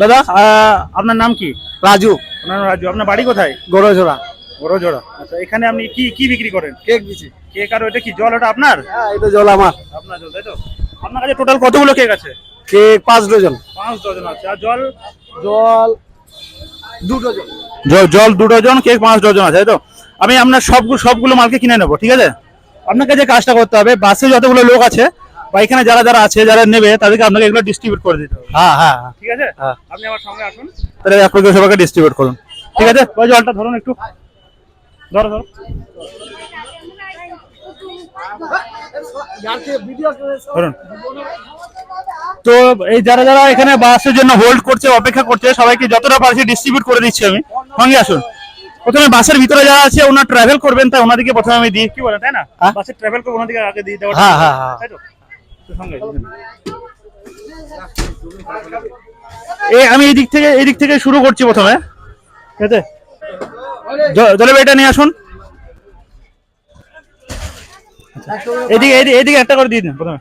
দাদা আপনার নাম কি? রাজু। আপনার রাজু। আপনার বাড়ি কোথায়? গড়জোড়া বড়জোড়া আচ্ছা এখানে আপনি কি কি বিক্রি করেন? কেক দিছি কেক আর ওটা কি জল? ওটা আপনার? হ্যাঁ এটা জল আমার। আপনার জল তাই তো? আপনার কাছে টোটাল কতগুলো কেক আছে? কেক পাঁচ ডজন। পাঁচ ডজন আছে আর জল? জল দু ডজন। জল জল দু ডজন কেক পাঁচ ডজন আছে তাই তো? আমি আপনার সবগুলো সবগুলো মালকে কিনে নেব ঠিক আছে? আপনাকে যে কাজটা করতে হবে বাসে যতগুলো লোক আছে বা এখানে যারা যারা আছে যারা নেবে তাদেরকে আপনাকে এগুলো ডিস্ট্রিবিউট করে দিতে হবে। হ্যাঁ হ্যাঁ হ্যাঁ। ঠিক আছে? হ্যাঁ। আপনি আমার সঙ্গে আসুন। তাহলে সবাইকে ডিস্ট্রিবিউট করুন। ঠিক আছে? ওই জলটা ধরুন একটু। ধরো ধরো। ধরুন। তো এই যারা যারা এখানে বাসের জন্য হোল্ড করছে অপেক্ষা করছে সবাইকে যতটা পারছি ডিস্ট্রিবিউট করে দিচ্ছি আমি। সঙ্গে আসুন। প্রথমে বাসের ভিতরে যারা আছে ওনার ট্রাভেল করবেন তাই ওনাদেরকে প্রথমে আমি দিই। কি বলেন তাই না? হ্যাঁ। বাসে ট্রাভেল করব ওনাদেরকে আগে দিয়ে দেওয়া হ্যাঁ, হ্যাঁ, হ্যাঁ। এই আমি এই দিক থেকে এই দিক থেকে শুরু করছি প্রথমে। ঠিক আছে? জ- এটা নিয়ে আসুন। এদিকে এদিকে এদিকে একটা করে দিয়ে দিন প্রথমে।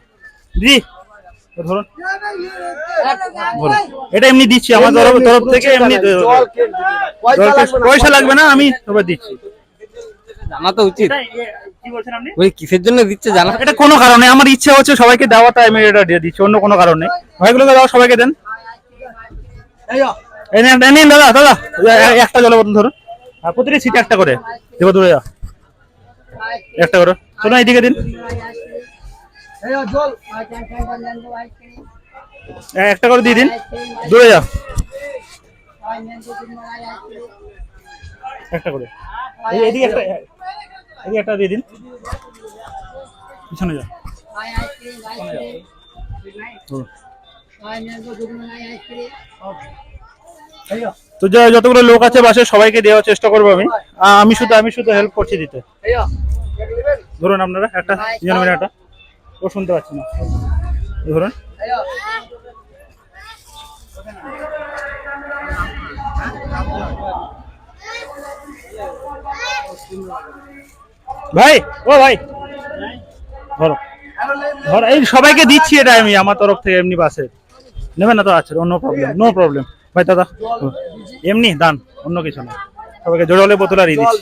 দিদি ধরুন। এটা এমনি দিচ্ছি আমার তরফ তরফ থেকে এমনি জল পয়সা লাগবে না আমি তবে দিচ্ছি। জানা তো উচিত। কি বলছেন আপনি? ওই কিসের জন্য দিচ্ছে জানা? এটা কোনো কারণে আমার ইচ্ছা হচ্ছে সবাইকে দেওয়া তাই আমি এটা দিয়ে দিচ্ছি অন্য কোনো কারণ। নেই ভাইগুলোকে দাও সবাইকে দেন। এই নিন, দাদা দাদা একটা জলের বোতল ধরুন। আর প্রতিটি সিটে একটা করে। দেবো দূরে যা। একটা করে। শোনো এইদিকে দিন। জল। একটা করে দিয়ে দিন। দূরে যা। একটা করে এই- এইদিকে একটা এইদিকে একটা দিয়ে দিন। পিছনে যা তো যা- যতগুলো লোক আছে বাসে সবাইকে দেওয়ার চেষ্টা করব আমি। আমি শুধু আমি শুধু হেল্প করছি দিতে। ধরুন আপনারা একটা একটা। ও শুনতে পাচ্ছি না। এই ধরুন। ভাই ও ভাই। ধরো। ধরো এই সবাইকে দিচ্ছি এটা আমি আমার তরফ থেকে এমনি বাসে। নেবে না তো আছে অন্য প্রবলেম নো প্রবলেম ভাই দাদা এমনি দান অন্য কিছু না। সবাইকে জোড়ালে বোতল আর দিচ্ছি।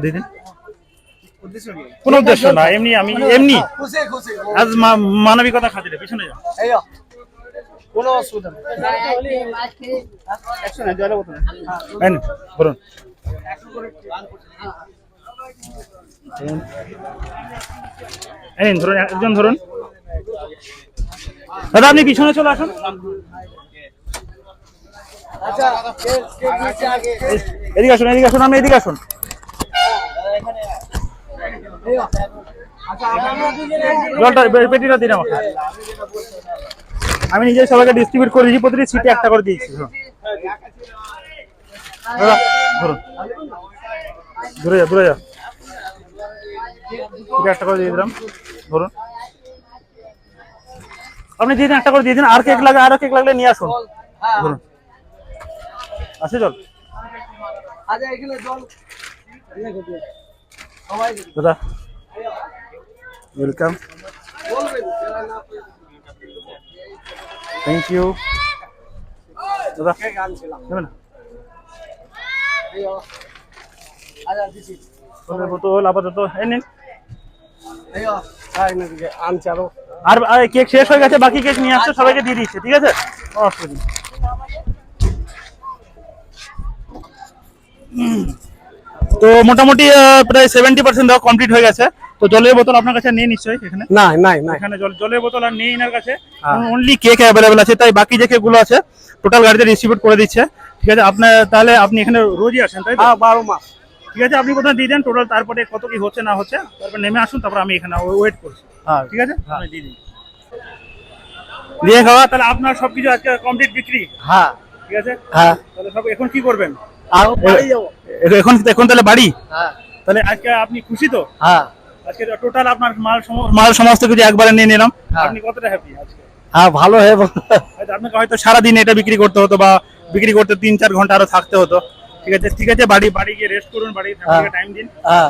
দিন। কোনো উদ্দেশ্য না এমনি আমি এমনি। খুশি খুশি। আজ মা- মানবিকতা খাতিরে পিছনে যাও। এই কোনো অসুবিধা নেই। এই নিন, ধরুন ধরুন। ধরুন, একজন ধরুন। দাদা, আপনি পিছনে চলে আসুন। এদিকে আসুন এদিকে আসুন, আপনি এদিকে আসুন। জলটা পেটিটা আমি নিজে সবাইকে ডিস্ট্রিবিউট করে দিয়েছি, প্রতিটি সিটে একটা করে দিয়েছি, ধরুন। দূরে যা দূরে যা সিটে একটা করে দিয়ে দিলাম ধরুন। আপনি দিয়ে দিন একটা করে দিয়ে দিন আর কেক লাগে আরও কেক লাগলে নিয়ে আসুন। ধরুন। আছে জল? আচ্ছা এখানে জল। সবাই দাদা ওয়েলকাম বলবেন থ্যাংক ইউ দাদা কেক আনছিলাম। নেবে না? এই ও। আচ্ছা দিছি জলের বোতল আপাতত এই নিন। এই ও। তাই নাকি আনছি আরও। কেক শেষ হয়ে গেছে বাকি কেক নিয়ে আসছে সবাইকে দিয়ে দিচ্ছে ঠিক আছে? অসুবিধা তো মোটামুটি প্রায় সেভেন্টি পার্সেন্ট দেওয়া কমপ্লিট হয়ে গেছে। তো জলের বোতল আপনার কাছে নেই নিশ্চয়ই এখানে? নাই নাই নাই। এখানে জল জলের বোতল আর নেই এনার কাছে। অনলি কেক অ্যাভেলেবেল আছে তাই বাকি যে কেকগুলো আছে টোটাল গাড়িতে ডিস্ট্রিবিউট করে দিচ্ছে। ঠিক আছে আপনার তাহলে আপনি এখানে রোজই আসেন তাই হ্যাঁ বারো মাস। ঠিক আছে আপনি প্রথমে দিয়ে দেন টোটাল তারপরে কত কি হচ্ছে না হচ্ছে তারপর নেমে আসুন তারপর আমি এখানে ওয়েট করছি। হ্যাঁ। ঠিক আছে? আমি দিয়ে দিন দিয়ে খাওয়া তাহলে আপনার সবকিছু আজকে কমপ্লিট বিক্রি? হ্যাঁ। ঠিক আছে? হ্যাঁ। তাহলে সব এখন কি করবেন? আরও বাড়ি যাব। এখন এখন তাহলে বাড়ি? হ্যাঁ। তাহলে আজকে আপনি খুশি তো? হ্যাঁ। আজকে টোটাল আপনার মাল মাল সমস্ত কিছু একবারে নিয়ে নিলাম। হ্যাঁ। আপনি কতটা হ্যাপি আজকে? হ্যাঁ ভালো হে হয়তো আপনাকে হয়তো সারাদিন এটা বিক্রি করতে হতো বা বিক্রি করতে তিন চার ঘণ্টা আরও থাকতে হতো। ঠিক আছে ঠিক আছে বাড়ি বাড়ি গিয়ে রেস্ট করুন বাড়ি টাইম দিন। হ্যাঁ।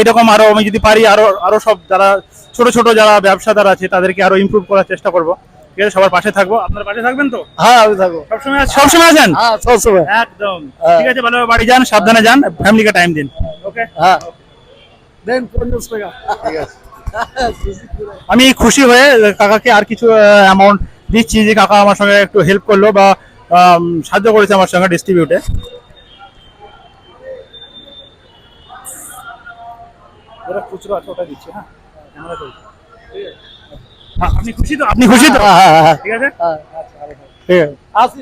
এইরকম আরও আমি যদি পারি আরও আরও সব যারা ছোট ছোট যারা ব্যবসাদার আছে তাদেরকে আরও ইমপ্রুভ করার চেষ্টা করব। ঠিক আছে সবার পাশে থাকব। আপনার পাশে থাকবেন তো? হ্যাঁ আমি থাকব। সবসময় সবসময় আছেন? হ্যাঁ সবসময়। একদম। হ্যাঁ। ঠিক আছে ভালোভাবে বাড়ি যান সাবধানে যান ফ্যামিলিকে টাইম দিন। ওকে হ্যাঁ। দেন পঞ্চাশ টাকা ঠিক আছে। আমি খুশি হয়ে কাকাকে আর কিছু অ্যামাউন্ট দিচ্ছি যে কাকা আমার সঙ্গে একটু হেল্প করল বা সাহায্য করেছে আমার সঙ্গে ডিস্ট্রিবিউটে যেটা খুচরো আছে ওটা দিচ্ছি হ্যাঁ? আমরা চলছে। হ্যাঁ, আপনি খুশি তো? আপনি খুশি তো? হ্যাঁ হ্যাঁ হ্যাঁ। ঠিক আছে? হ্যাঁ ঠিক আছে। আসি।